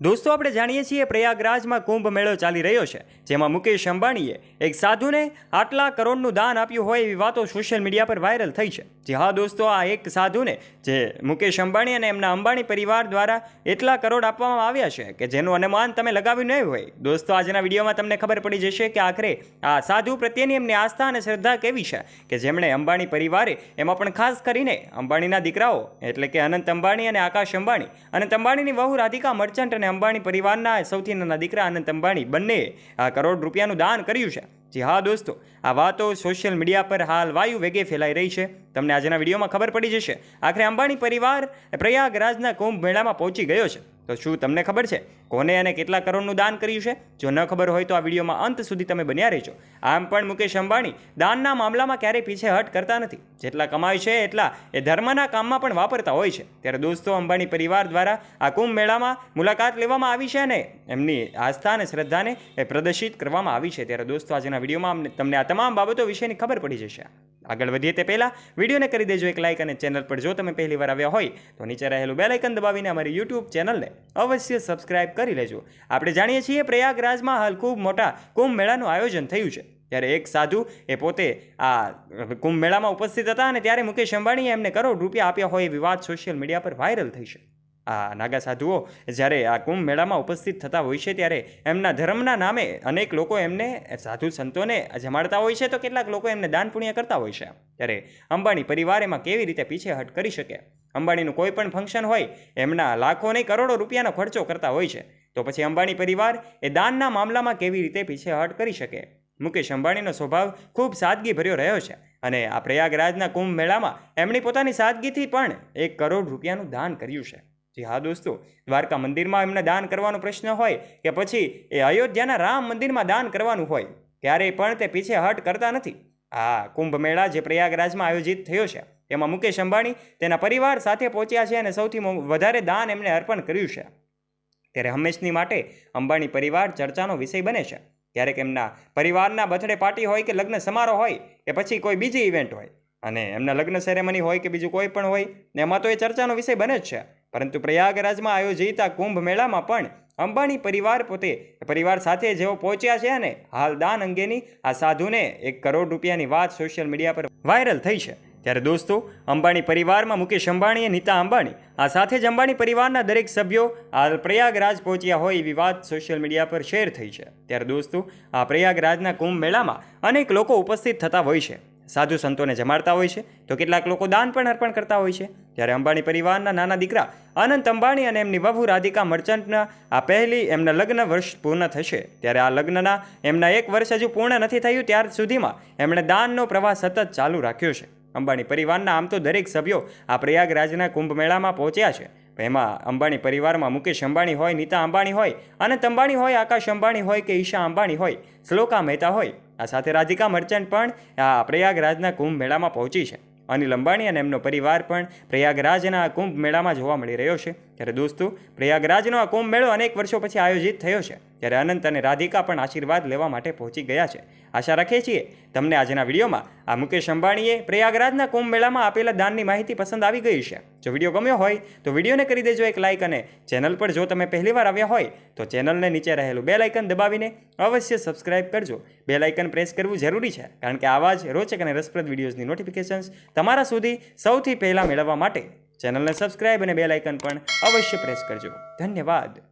દોસ્તો, આપણે જાણીએ છીએ પ્રયાગરાજમાં કુંભ મેળો ચાલી રહ્યો છે, જેમાં મુકેશ અંબાણીએ એક સાધુને આટલા કરોડનું દાન આપ્યું હોય એવી વાતો સોશિયલ મીડિયા પર વાયરલ થઈ છે. જી હા, દોસ્તો, આ એક સાધુને, જે મુકેશ અંબાણી અને એમના અંબાણી પરિવાર દ્વારા એટલા કરોડ આપવામાં આવ્યા છે કે જેનું અનુમાન તમે લગાવ્યું નહીં હોય. દોસ્તો, આજના વિડીયોમાં તમને ખબર પડી જશે કે આખરે આ સાધુ પ્રત્યેની એમની આસ્થા અને શ્રદ્ધા કેવી છે કે જેમણે અંબાણી પરિવારે એમાં પણ ખાસ કરીને અંબાણીના દીકરાઓ, એટલે કે અનંત અંબાણી અને આકાશ અંબાણી, અનંત અંબાણીની વહુ રાધિકા મર્ચન્ટ અને અંબાણી પરિવારના સૌથી નાના દીકરા અનંત અંબાણી બંનેએ આ કરોડ રૂપિયાનું દાન કર્યું છે. જી હા દોસ્તો, આ વાતો સોશિયલ મીડિયા પર હાલ વાયુ વેગે ફેલાઈ રહી છે. તમને આજના વિડીયોમાં ખબર પડી જશે. આખરે અંબાણી પરિવાર પ્રયાગરાજના કુંભ મેળામાં પહોંચી ગયો છે. તો શું તમને ખબર છે? કોને અને કેટલા કરોડનું દાન કર્યું છે? જો ન ખબર હોય તો આ વિડીયોમાં અંત સુધી તમે બન્યા રહેજો. આમ પણ મુકેશ અંબાણી દાનના મામલામાં ક્યારેય પીછેહટ કરતા નથી. જેટલા કમાય છે એટલા એ ધર્મના કામમાં પણ વાપરતા હોય છે. ત્યારે દોસ્તો અંબાણી પરિવાર દ્વારા આ કુંભ મેળામાં મુલાકાત લેવામાં આવી છે અને એમની આસ્થા અને શ્રદ્ધાને એ પ્રદર્શિત કરવામાં આવી છે. ત્યારે દોસ્તો, આજના વિડીયોમાં તમને આ તમામ બાબતો વિશેની ખબર પડી જશે. આગળ વધીએ તે પહેલાં વિડીયોને કરી દેજો એક લાઇક અને ચેનલ પર જો તમે પહેલી વાર આવ્યા હોય તો નીચે રહેલું બેલાઇકન દબાવીને અમારી યુટ્યુબ ચેનલને અવશ્ય સબસ્ક્રાઇબ કરી લેજો. આપણે જાણીએ છીએ પ્રયાગરાજમાં હાલ ખૂબ મોટા કુંભ મેળાનું આયોજન થયું છે. ત્યારે એક સાધુ એ પોતે આ કુંભ મેળામાં ઉપસ્થિત હતા અને ત્યારે મુકેશ અંબાણીએ એમને કરોડ રૂપિયા આપ્યા હોય એવી વાત સોશિયલ મીડિયા પર વાયરલ થઈ છે. આ નાગા સાધુઓ જ્યારે આ કુંભ મેળામાં ઉપસ્થિત થતા હોય છે ત્યારે એમના ધર્મના નામે અનેક લોકો એમને સાધુ સંતોને જમાડતા હોય છે. તો કેટલાક લોકો એમને દાન પુણ્ય કરતા હોય છે. ત્યારે અંબાણી પરિવાર એમાં કેવી રીતે પીછેહટ કરી શકે? અંબાણીનું કોઈ પણ ફંક્શન હોય, એમના લાખો નહીં કરોડો રૂપિયાનો ખર્ચો કરતા હોય છે. તો પછી અંબાણી પરિવાર એ દાનના મામલામાં કેવી રીતે પીછેહટ કરી શકે? મુકેશ અંબાણીનો સ્વભાવ ખૂબ સાદગી ભર્યો રહ્યો છે અને આ પ્રયાગરાજના કુંભ મેળામાં એમની પોતાની સાદગીથી પણ એક કરોડ રૂપિયાનું દાન કર્યું છે. જી હા દોસ્તો, દ્વારકા મંદિરમાં એમને દાન કરવાનો પ્રશ્ન હોય કે પછી એ અયોધ્યાના રામ મંદિરમાં દાન કરવાનું હોય ક્યારેય પણ તે પીછે હટ કરતા નથી. આ કુંભ મેળા જે પ્રયાગરાજમાં આયોજિત થયો છે તેમાં મુકેશ અંબાણી તેના પરિવાર સાથે પહોંચ્યા છે અને સૌથી વધારે દાન એમને અર્પણ કર્યું છે. ત્યારે હંમેશની માટે અંબાણી પરિવાર ચર્ચાનો વિષય બને છે. ક્યારેક એમના પરિવારના બર્થડે પાર્ટી હોય કે લગ્ન સમારોહ હોય, કે પછી કોઈ બીજી ઇવેન્ટ હોય, અને એમના લગ્ન સેરેમની હોય કે બીજું કોઈ પણ હોય, એમાં તો એ ચર્ચાનો વિષય બને જ છે. પરંતુ પ્રયાગરાજમાં આયોજિત આ કુંભ મેળામાં પણ અંબાણી પરિવાર પોતે, પરિવાર સાથે જેઓ પહોંચ્યા છે અને હાલ દાન અંગેની આ સાધુને એક કરોડ રૂપિયાની વાત સોશિયલ મીડિયા પર વાયરલ થઈ છે. ત્યારે દોસ્તો, અંબાણી પરિવારમાં મુકેશ અંબાણી અને નીતા અંબાણી, આ સાથે જ અંબાણી પરિવારના દરેક સભ્યો હાલ પ્રયાગરાજ પહોંચ્યા હોય એવી વાત સોશિયલ મીડિયા પર શેર થઈ છે. ત્યારે દોસ્તો, આ પ્રયાગરાજના કુંભ મેળામાં અનેક લોકો ઉપસ્થિત થતા હોય છે. સાધુ સંતોને જમાડતા હોય છે, તો કેટલાક લોકો દાન પણ અર્પણ કરતા હોય છે. ત્યારે અંબાણી પરિવારના નાના દીકરા અનંત અંબાણી અને એમની વહુ રાધિકા મર્ચન્ટના આ પહેલી એમના લગ્ન વર્ષ પૂર્ણ થશે. ત્યારે આ લગ્નના એમના એક વર્ષ હજુ પૂર્ણ નથી થયું, ત્યાર સુધીમાં એમણે દાનનો પ્રવાહ સતત ચાલુ રાખ્યો છે. અંબાણી પરિવારના આમ તો દરેક સભ્યો આ પ્રયાગરાજના કુંભ મેળામાં પહોંચ્યા છે. એમાં અંબાણી પરિવારમાં મુકેશ અંબાણી હોય, નીતા અંબાણી હોય, અનંત અંબાણી હોય, આકાશ અંબાણી હોય કે ઈશા અંબાણી હોય, શ્લોકા મહેતા હોય. આ સાથે રાધિકા મર્ચન્ટ પણ, આ પ્રયાગરાજના કુંભ મેળામાં પહોંચી છે. અનિલ અંબાણી અને એમનો પરિવાર પણ પ્રયાગરાજના કુંભ મેળામાં જોવા મળી રહ્યો છે. ત્યારે દોસ્તો, પ્રયાગરાજનો આ કુંભ મેળો અનેક વર્ષો પછી આયોજિત થયો છે. ત્યારે અનંત અને રાધિકા પણ આશીર્વાદ લેવા માટે પહોંચી ગયા છે. આશા રાખીએ છીએ, તમને આજના વિડીયોમાં આ મુકેશ અંબાણીએ પ્રયાગરાજના કુંભ મેળામાં આપેલા દાનની માહિતી પસંદ આવી ગઈ છે. જો વીડિયો ગમ્યો હોય, તો વિડીયોને કરી દેજો એક લાઇક અને ચેનલ પર જો તમે પહેલીવાર આવ્યા હોય, તો ચેનલને નીચે રહેલું બે લાઇકન દબાવીને અવશ્ય સબસ્ક્રાઇબ કરજો. બે લાઇકન પ્રેસ કરવું જરૂરી છે, કારણ કે આવા જ રોચક અને રસપ્રદ વિડીયોઝની નોટિફિકેશન્સ તમારા સુધી સૌથી પહેલાં મેળવવા માટે ચેનલને સબસ્ક્રાઇબ અને બે લાઇકન પણ અવશ્ય પ્રેસ કરજો. ધન્યવાદ.